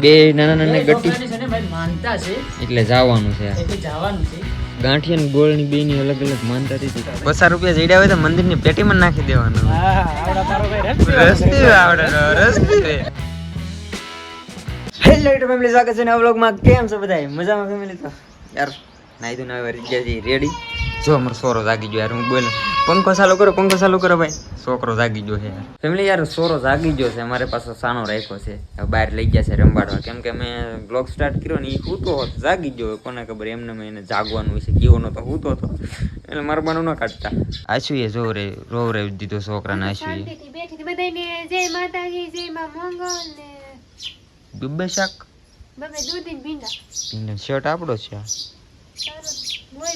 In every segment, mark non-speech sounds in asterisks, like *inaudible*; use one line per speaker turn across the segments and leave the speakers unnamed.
બે નાના નાના ગટ્ટી એટલે જવાનું છે
જવાનું છે.
ગાંઠિયા ગોળની બે ની અલગ અલગ માનતા હતી. બસો રૂપિયા જડ્યા હોય તો મંદિરની પેટી માં નાખી દેવાનું.
હા આવડા તારો ભાઈ
રસ્તી આવડે રસ્તી. હેલો યુટ્યુબ ફેમિલી સ્વાગત છે નવા વ્લોગમાં કેમ છો બધા મજામાં ફેમિલી તો? યાર નાઈ તો નવા ગયા છે રેડી જો અમારો સોરો જાગી ગયો યાર હું બોલ. પંખો ચાલુ કરો પંખો ચાલુ કરો ભાઈ. છોકરો જાગી ગયો છે યાર. ફેમિલી યાર સોરો જાગી ગયો છે અમારે પાસે સાનો રાખ્યો છે. બહાર લઈ ગયા છે રંબાડવા કેમ કે મેં બ્લોગ સ્ટાર્ટ કર્યો ને એ હૂતો હતો જાગી ગયો. કોને ખબર એમને મેં એને જાગવાનું છે કેવો નહોતો હૂતો હતો. એટલે મારા બાનું ન કાઢતા. આશુ એ જો રે રોવ રે દીધો છોકરાને આશુ એ
શાંતિથી જય માતાજી જય માં મંગલ ને
ડુબ્બે શાક?
બબે દૂધ ભીંડા.
ભીંડા શર્ટ આપણો છે.
તારો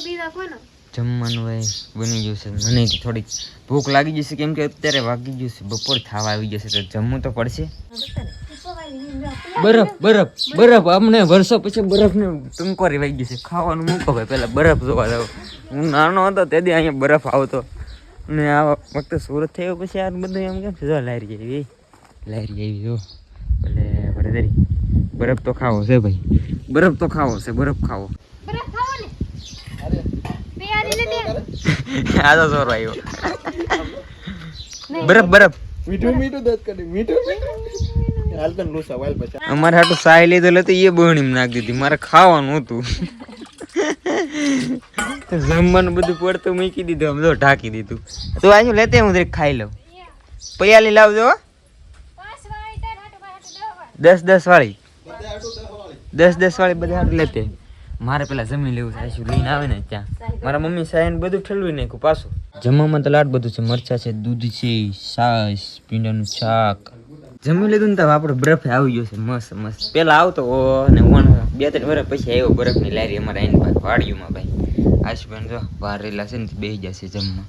બીજા કોનો?
જમવાનું હોય, બની ગયું છે. મને થોડીક ભૂખ લાગી જશે કેમ કે અત્યારે વાગી ગયું છે. બપોર થાવા આવી જશે તો જમવું તો પડશે. બરફ બરફ બરફ. અમને વર્ષો પછી બરફને ને વાગી ગયું છે. ખાવાનું મૂકો ભાઈ, પહેલાં બરફ જોવા જાવ હું નાનો હતો તેથી અહીંયા બરફ આવતો. ને આ વખતે સુરત થયો પછી આ બધું એમ કેમ છે? જો, લારી આવી લારી આવી, જો. ભલે ભલે બરફ તો ખાવો છે ભાઈ. બરફ તો ખાવો છે, બરફ ખાવો
ને તૈયારી નથી આવી?
આ તો સોરો આવ્યો બરફ બરફ.
મીઠું મીઠું દસ કરી મીઠું મીઠું.
અમારે હાટું સાય લીધો એટલે એ બહેણી નાખી દીધી. મારે ખાવાનું હતું. જમવાનું બધું પડતું મૂકી દીધું. આમ તો ઢાંકી દીધું. તું આજુ લેતે? હું દરેક ખાઈ લઉં. પૈયાલી લાવજો. દસ દસ વાળી. દસ દસ વાળી બધા હાટું લેતે. મારે પેલા જમીન લેવું છે આશુ લઈને આવે ને ત્યાં. મારા મમ્મી સાયન બધું ઠેલવી નાખ્યું પાછું. જમવામાં તો લાડ બધું છે મરચા છે દૂધ છે સાસ પીંડાનું શાક. જમી લીધું ને તો આપણે બરફ આવી ગયો છે મસ્ત મસ્ત. પેલા આવતો ને ઓન બે ત્રણ વર્ષ પછી આવ્યો બરફની લારી અમારા આઈન પાસે વાડિયુંમાં ભાઈ. આશુભાઈ જો બહાર રહેલા છે ને બેસી જશે જમવા.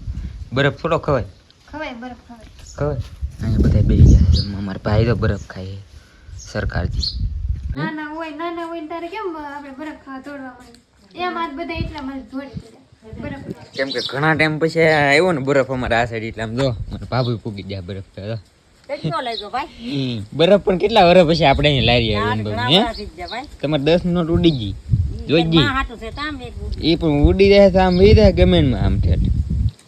બરફ થોડો ખવાય.
ખવાય બરફ ખવાય.
ખવાય. અહીંયા બધા બેસી જશે જમવા. મારા ભાઈ તો બરફ ખાય સરકારથી.
નાના હોય નાના હોય ત્યારે કેમ આપણે બરફ ખાવા તોડવા માંડે એમ આજ બધા એટલા મને જોડી.
કેમ કે ઘણા ટાઈમ પછી આવ્યો ને બરફ અમારા આ સાઈડ એટલે આમ જો મારા ભાભી પૂગી ગયા બરફ તો. બરફ પણ કેટલા વર્ષ પછી આપણે અહીં લારી આવી તમારે દસ નોટ ઉડી ગઈ. જોઈ ગઈ? એ પણ ઉડી જાય તો આમ વી જાય ગમે આમ ઠેઠ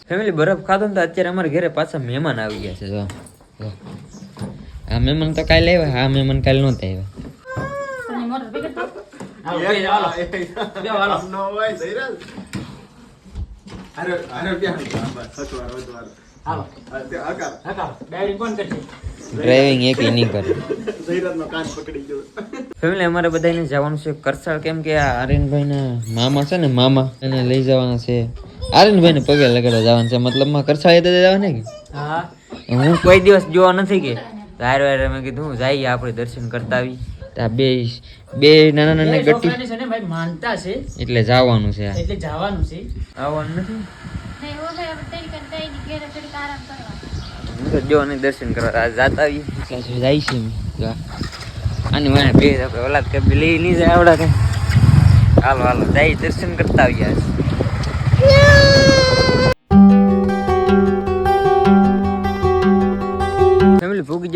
ફેમિલી બરફ ખાધો ને તો અત્યારે અમારા ઘરે પાછા મહેમાન આવી ગયા છે જો જો. આ મહેમાન તો કાલે આવ્યા આ મહેમાન કાલે નહોતા આવ્યા
નો હોય સૈરાજ અરે અરે બેહાન બસ હતવાર હતવાર
હાલો
તે આકાર
ડાયરી કોણ કરશે
ડ્રાઇવિંગ એક નહીં કરે ફેમિલી અમારે બધાને જવાનું છે કરસાળ કેમ કે આ આર્યનભાઈના મામા છે ને મામા એને લઈ જવાના છે આર્યનભાઈને પગે લગાડવા જવાના છે મતલબમાં કરસાળ તો જવાના કે
હા
હું કોઈ દિવસ જોવા નથી કે હારે હારે મેં કીધું હું જઈએ આપણે દર્શન કરતા આવી તો આ બે બે નાના નાના ગટ્ટી
છે ને ભાઈ માનતા છે.
એટલે જવાનું છે.
એટલે જવાનું છે.
આવવાનું નથી? જો અને દર્શન કરવા. આ જાતા આવી જાય છે આની વાંહે બે આપણે ઓલાદ કે લઈ નહીં જાય આવડા હાલો હાલો. જાય દર્શન કરતા આવ્યા આજ.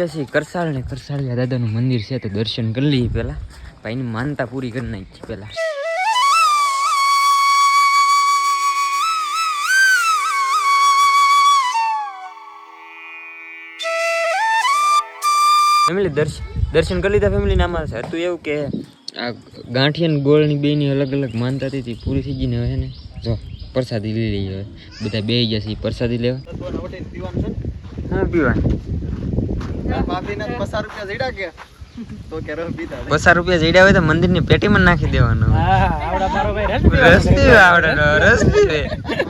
ભૂગી કરસાળ ને કરસાળિયા દાદાનું મંદિર છે તો દર્શન કરી લઈએ પેલા ભાઈની માનતા પૂરી કરી નાખી પેલા ફેમિલી દર્શન દર્શન કરી લીધા ફેમિલી નામાં છે હતું એવું કે આ ગાંઠિયા ને ગોળની બેની અલગ અલગ માનતા હતી પૂરી થઈ ગઈ ને હવે ને? જો પ્રસાદી લઈ લઈએ હવે. બધા બે ગયા છે પ્રસાદી લેવા. હા પીવાનું.
તારા રૂપિયા જઈડા કે. તો
હોય તો મંદિરની પેટીમાં નાખી દેવાનું.
હા આવડા
રસ્તી આવડે રસ્તી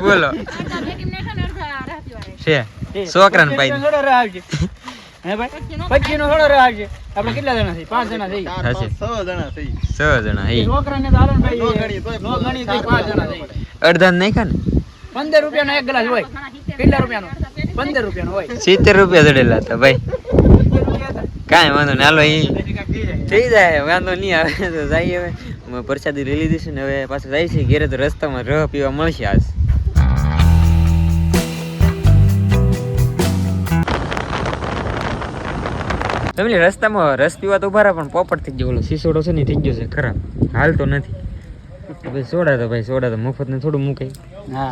બોલો. છે. છોકરાને પાઈ દે.
થોડો આવજે. હે ભાઈ? પચી નો થોડો આપણે કેટલા જણા થઈ પાંચ જણા
છ. થઈ
છ જણા હે
છોકરાને ને ભાઈ
નો ગણી તોય
નો ગણી તોય પાંચ જણા
અડધા નહીં ખા ને?
પંદર રૂપિયાનો એક ગ્લાસ હોય. કેટલા પંદર રૂપિયાનો હોય.
સિત્તેર રૂપિયા જડેલા હતા ભાઈ. કાંઈ વાંધો ને હાલો અહીં થઈ જાય વાંધો નહીં આવે તો જઈએ હવે. અમે પ્રસાદી લઈ લીધી છે ને હવે પાછું જાય છે ઘેરે તો રસ્તામાં રહ પીવા મળશે આજ. તમે રસ્તામાં રસ પીવા તો ઊભા પણ પોપટ થઈ ગયો. ઓલો સિસોડો છે ને થઈ ગયો છે ખરાબ. હાલ તો નથી. ભાઈ સોડા તો ભાઈ સોડા તો મફત ને થોડું મુકાય
હા.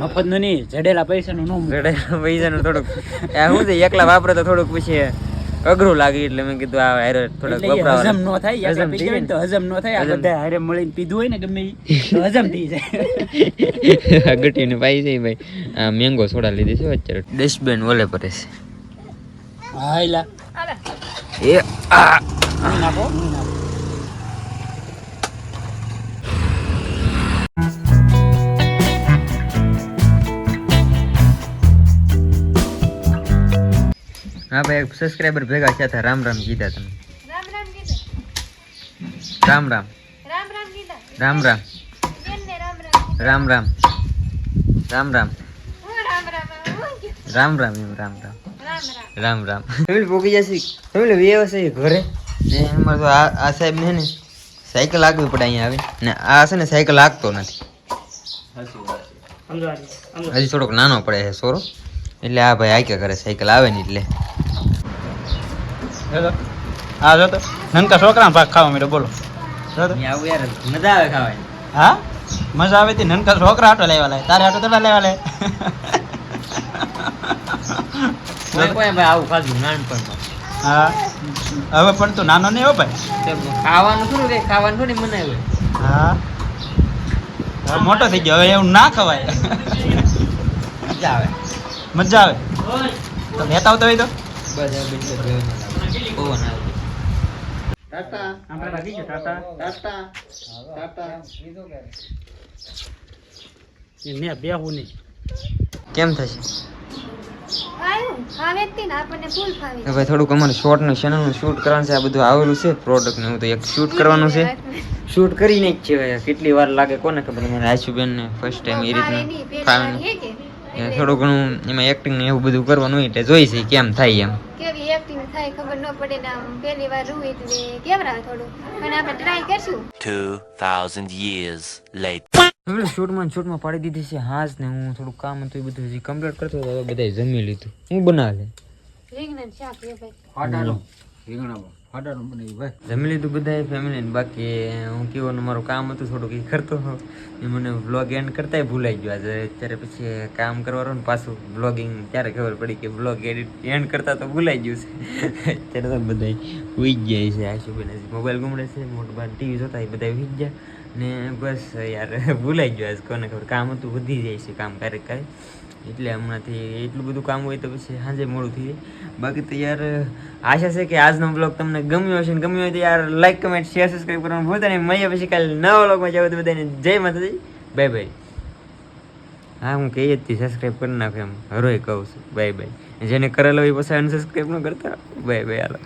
મફતનું નહીં જડેલા પૈસા નું જડેલા
પૈસા નું થોડુંક હું એકલા વાપરે તો થોડુંક પછી અઘરું લાગે એટલે મેં કીધું આ હારે થોડાક વપરાવા
હજમ નો થાય
હજમ થઈ
જાય તો હજમ નો થાય આ. બધા હારે મળીને પીધું હોય ને ગમે તો હજમ થઈ જાય. *laughs*
ગટીને પાઈ જાય ભાઈ. આ મેંગો સોડા લીધી છે અત્યારે ડસ્ટબિન ઓલે પડે છે
હા એલા
એ આ.
નાખો નાખો
હા ભાઈ સબસ્ક્રાઈબર ભેગા થયા હતા. રામ રામ કીધા તમે.
રામ રામ કીધા.
રામ રામ.
રામ રામ કીધા.
રામ રામ.
રામ રામ?
રામ રામ. રામ રામ.
રામ
એમ ફેમિલી પોગી જશે. ફેમિલી વ્યવસાય ઘરે. ને અમારે તો આ આ સાહેબ ને ને સાયકલ આગવી પડે અહીંયા આવે. ને આ છે ને સાયકલ આગતો નથી. હજી થોડોક નાનો પડે છે સોરો. એટલે આ ભાઈ આક્યા કરે સાયકલ આવે ને એટલે.
હા જો તો. નનકા છોકરા ભાગ ખાવા મળ્યો બોલો.
મજા આવે ખાવાની.
હા? મજા આવે તી નનકા છોકરા આટો લેવા લાય. તારે આટો તલા લેવા લે
કોઈ ભાઈ આવું ખાધું નાનપણમાં.
હા. હવે પણ તું નાનો નહીં હો ભાઈ?
ખાવાનું શું કઈ ખાવાનું થોડી હોય
હા. હવે મોટો થઈ ગયો. હવે એવું ના ખવાય.
મજા આવે.
મજા આવે. તો લેતા આવતો હોય તો?
બસ આ બિન પવન આવે.
આપણે લાગી ગયો ટાટા ટાટા ટાટા ને બેહું નહીં.
કેમ થશે?
હવે ને
થોડુંક અમારે શોર્ટનું ચેનલનું શૂટ કરવાનું છે આ બધું આવેલું છે પ્રોડક્ટ ને એવું તો એક શૂટ કરવાનું છે. શૂટ કરીને જ છે કેટલી વાર લાગે કોને ખબર? મને આશુબેન ને ફર્સ્ટ ટાઈમ એ રીતનું
કે?
થોડું ઘણું એમાં એક્ટિંગ ને એવું બધું કરવાનું હોય એટલે જોઈશે કેમ થાય એમ.
થાય ખબર ન પડે ને આમ પહેલી વાર રૂ એટલે કેવરાવે થોડું. પણ આપણે ટ્રાય કરશું.
2,000 years later.
હવે શૂટમાં શૂટમાં પાડી દીધી છે હાજ ને હું થોડું કામ હતું એ બધું હજી કમ્પ્લીટ કરતો હતો બધાય જમી લીધું. હું બનાવે?
રીંગણા શાક ભાઈ.
જમી લીધું બધા ફેમિલી બાકી હું કેવાનું મારું કામ હતું, થોડુંક એ કરતો એ મને વ્લોગ એન્ડ કરતાંય ભૂલાઈ ગયો આજે. અત્યારે પછી કામ કરવાનું પાછું બ્લોગિંગ ત્યારે ખબર પડી કે બ્લોગ એડિટ એન્ડ કરતા તો ભૂલાઈ ગયું છે. અત્યારે તો બધા ઉઈ ગયા છે. આશુભાઈ મોબાઈલ ગુમડે છે, મોટું બાર ટીવી જોતા એ બધા ઉઈ ગયા. ને બસ યાર, ભૂલાઈ ગયો આજ. કોને ખબર, કામ હતું, વધી જાય છે કામ ક્યારેક ક્યારેક એટલે હમણાંથી એટલું બધું કામ હોય તો પછી સાંજે મોડું થઈ બાકી તો યાર, આશા છે કે આજનો બ્લોગ તમને ગમ્યો હશે ને ગમ્યો હોય તો યાર લાઈક કમેન્ટ શેર સબસ્ક્રાઈબ કરવાનું ભૂલતા નહીં. મળીએ પછી કાલે નવા બ્લોગમાં જાવ તો બધાને જય માતાજી. બાય બાય હા, હું કહીએ જ સબસ્ક્રાઈબ કરી નાખું એમ. હરોય કહું છું. બાય બાય જેને કરેલો હોય પછી અનસબસ્ક્રાઈબ ન કરતા. બાય બાય હાલો.